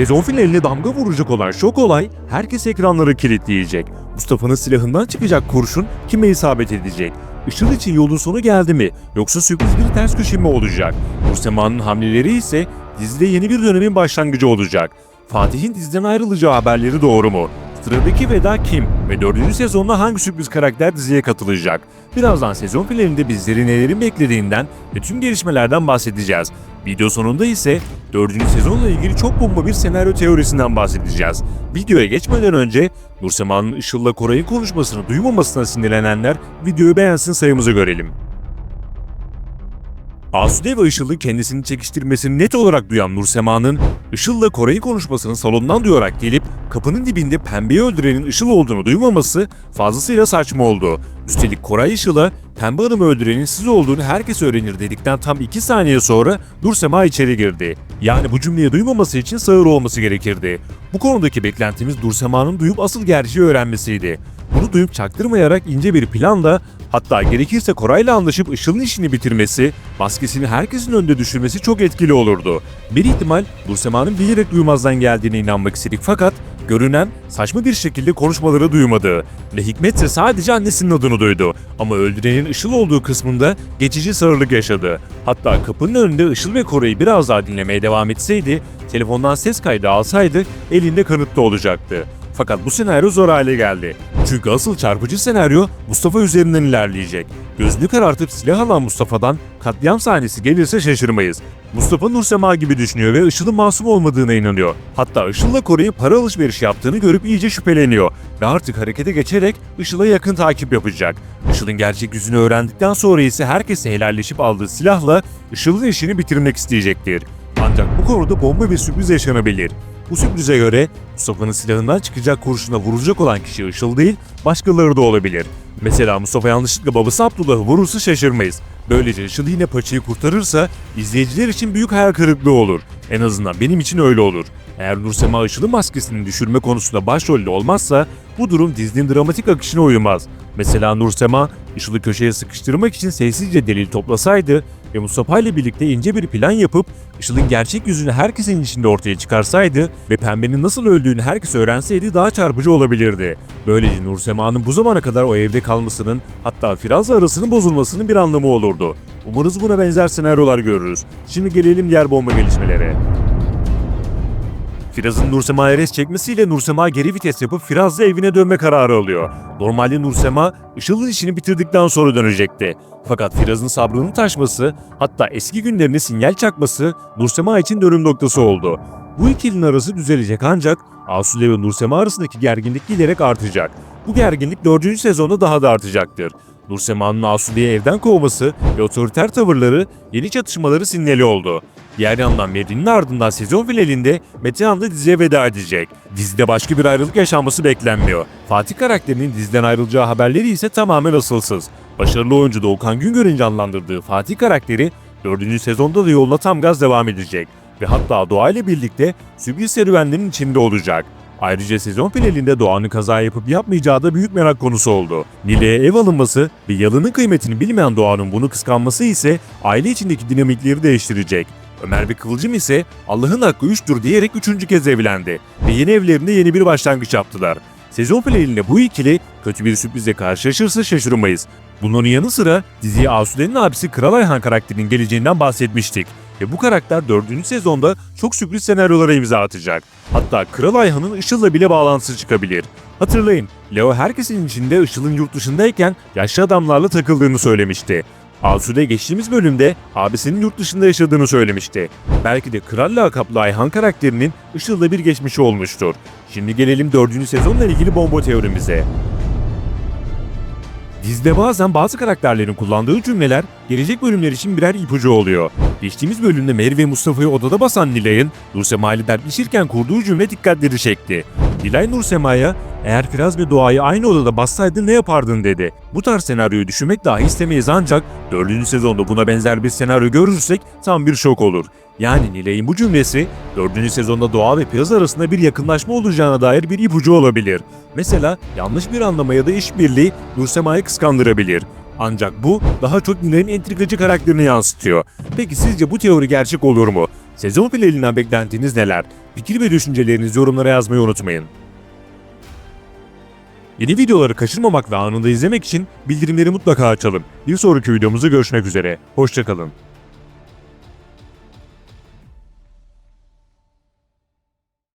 Sezon finaline damga vuracak olan şok olay herkes ekranları kilitleyecek. Mustafa'nın silahından çıkacak kurşun kime isabet edecek? Işıl için yolun sonu geldi mi? Yoksa sürpriz bir ters köşe mi olacak? Nursema'nın hamleleri ise dizide yeni bir dönemin başlangıcı olacak. Fatih'in diziden ayrılacağı haberleri doğru mu? Sıradaki veda kim ve 4. sezonda hangi sürpriz karakter diziye katılacak? Birazdan sezon finalinde bizleri nelerin beklediğinden ve tüm gelişmelerden bahsedeceğiz. Video sonunda ise 4. sezonla ilgili çok bomba bir senaryo teorisinden bahsedeceğiz. Videoya geçmeden önce Nursema'nın Işıl'la Koray'ın konuşmasını duymamasına sinirlenenler videoyu beğensin sayımızı görelim. Asude ve Işıl'ın kendisini çekiştirmesini net olarak duyan Nursema'nın Işıl'la Koray'ın konuşmasını salondan duyarak gelip kapının dibinde pembeyi öldürenin Işıl olduğunu duymaması fazlasıyla saçma oldu. Üstelik Koray Işıl'a pembe hanımı öldürenin siz olduğunu herkes öğrenir dedikten tam 2 saniye sonra Nursema içeri girdi. Yani bu cümleyi duymaması için sağır olması gerekirdi. Bu konudaki beklentimiz Nursema'nın duyup asıl gerçeği öğrenmesiydi. Bunu duyup çaktırmayarak ince bir planla hatta gerekirse Koray'la anlaşıp Işıl'ın işini bitirmesi, maskesini herkesin önünde düşürmesi çok etkili olurdu. Bir ihtimal Nursema'nın bilerek duymazdan geldiğine inanmak istedik fakat görünen saçma bir şekilde konuşmaları duymadı. Ve Hikmet ise sadece annesinin adını duydu. Ama öldürenin Işıl olduğu kısmında geçici sağırlık yaşadı. Hatta kapının önünde Işıl ve Koray'ı biraz daha dinlemeye devam etseydi, telefondan ses kaydı alsaydı elinde kanıtlı olacaktı. Fakat bu senaryo zor hale geldi. Çünkü asıl çarpıcı senaryo Mustafa üzerinden ilerleyecek. Gözünü karartıp silah alan Mustafa'dan katliam sahnesi gelirse şaşırmayız. Mustafa Nursema gibi düşünüyor ve Işıl'ın masum olmadığına inanıyor. Hatta Işıl'la Koray'ın para alışveriş yaptığını görüp iyice şüpheleniyor. Ve artık harekete geçerek Işıl'a yakın takip yapacak. Işıl'ın gerçek yüzünü öğrendikten sonra ise herkese helalleşip aldığı silahla Işıl'ın işini bitirmek isteyecektir. Ancak bu konuda bomba bir sürpriz yaşanabilir. Bu sürprize göre Mustafa'nın silahından çıkacak kurşuna vurulacak olan kişi Işıl değil, başkaları da olabilir. Mesela Mustafa yanlışlıkla babası Abdullah'ı vurursa şaşırmayız. Böylece Işıl yine paçayı kurtarırsa izleyiciler için büyük hayal kırıklığı olur. En azından benim için öyle olur. Eğer Nursema Işıl'ın maskesini düşürme konusunda başrolde olmazsa bu durum dizinin dramatik akışına uymaz. Mesela Nursema Işıl'ı köşeye sıkıştırmak için sessizce delil toplasaydı ve Mustafa ile birlikte ince bir plan yapıp Işıl'ın gerçek yüzünü herkesin içinde ortaya çıkarsaydı ve Pembe'nin nasıl öldüğünü herkes öğrenseydi daha çarpıcı olabilirdi. Böylece Nursema'nın bu zamana kadar o evde kalmasının hatta Firaz'la arasının bozulmasının bir anlamı olurdu. Umarız buna benzer senaryolar görürüz. Şimdi gelelim diğer bomba gelişmelere. Firaz'ın Nursema'ya res çekmesiyle Nursema geri vites yapıp Firaz'la evine dönme kararı alıyor. Normalde Nursema Işıl'ın işini bitirdikten sonra dönecekti. Fakat Firaz'ın sabrının taşması, hatta eski günlerine sinyal çakması Nursema için dönüm noktası oldu. Bu ikilinin arası düzelecek ancak Asude ve Nursema arasındaki gerginlik giderek artacak. Bu gerginlik 4. sezonda daha da artacaktır. Nursema'nın Asude'yi evden kovması ve otoriter tavırları yeni çatışmaları sinyali oldu. Diğer yandan Meri'nin ardından sezon finalinde Metehan da diziye veda edecek. Dizide başka bir ayrılık yaşanması beklenmiyor. Fatih karakterinin diziden ayrılacağı haberleri ise tamamen asılsız. Başarılı oyuncu Doğukan Güngör'ün canlandırdığı Fatih karakteri 4. sezonda da yoluna tam gaz devam edecek. Ve hatta Doğa ile birlikte sürpriz serüvenlerin içinde olacak. Ayrıca sezon finalinde Doğan'ın kaza yapıp yapmayacağı da büyük merak konusu oldu. Nile'ye ev alınması ve yalının kıymetini bilmeyen Doğan'ın bunu kıskanması ise aile içindeki dinamikleri değiştirecek. Ömer ve Kıvılcım ise Allah'ın hakkı üçtür diyerek üçüncü kez evlendi ve yeni evlerinde yeni bir başlangıç yaptılar. Sezon finalinde bu ikili kötü bir sürprize karşılaşırsa şaşırmayız. Bunların yanı sıra diziye Asude'nin abisi Kral Ayhan karakterinin geleceğinden bahsetmiştik. Ve bu karakter 4. sezonda çok sürpriz senaryolara imza atacak. Hatta Kral Ayhan'ın Işıl'la bile bağlantısı çıkabilir. Hatırlayın, Leo herkesin içinde Işıl'ın yurt dışındayken yaşlı adamlarla takıldığını söylemişti. Asude geçtiğimiz bölümde abisinin yurt dışında yaşadığını söylemişti. Belki de Kral lakaplı Ayhan karakterinin Işıl'la bir geçmişi olmuştur. Şimdi gelelim 4. sezonla ilgili bomba teorimize. Dizide bazen bazı karakterlerin kullandığı cümleler gelecek bölümler için birer ipucu oluyor. Geçtiğimiz bölümde Mary ve Mustafa'yı odada basan Nilay'ın Nursema ile dertleşirken kurduğu cümle dikkatleri çekti. Nilay Nursema'ya eğer Firaz ve Doğa'yı aynı odada bassaydın ne yapardın dedi. Bu tarz senaryoyu düşünmek dahi istemeyiz ancak 4. sezonda buna benzer bir senaryo görürsek tam bir şok olur. Yani Nilay'ın bu cümlesi 4. sezonda Doğa ve Firaz arasında bir yakınlaşma olacağına dair bir ipucu olabilir. Mesela yanlış bir anlama ya da işbirliği Nursema'yı kıskandırabilir. Ancak bu daha çok Nilay'ın entrikacı karakterini yansıtıyor. Peki sizce bu teori gerçek olur mu? Sezon finalinden beklentiniz neler? Fikir ve düşüncelerinizi yorumlara yazmayı unutmayın. Yeni videoları kaçırmamak ve anında izlemek için bildirimleri mutlaka açalım. Bir sonraki videomuzda görüşmek üzere. Hoşçakalın.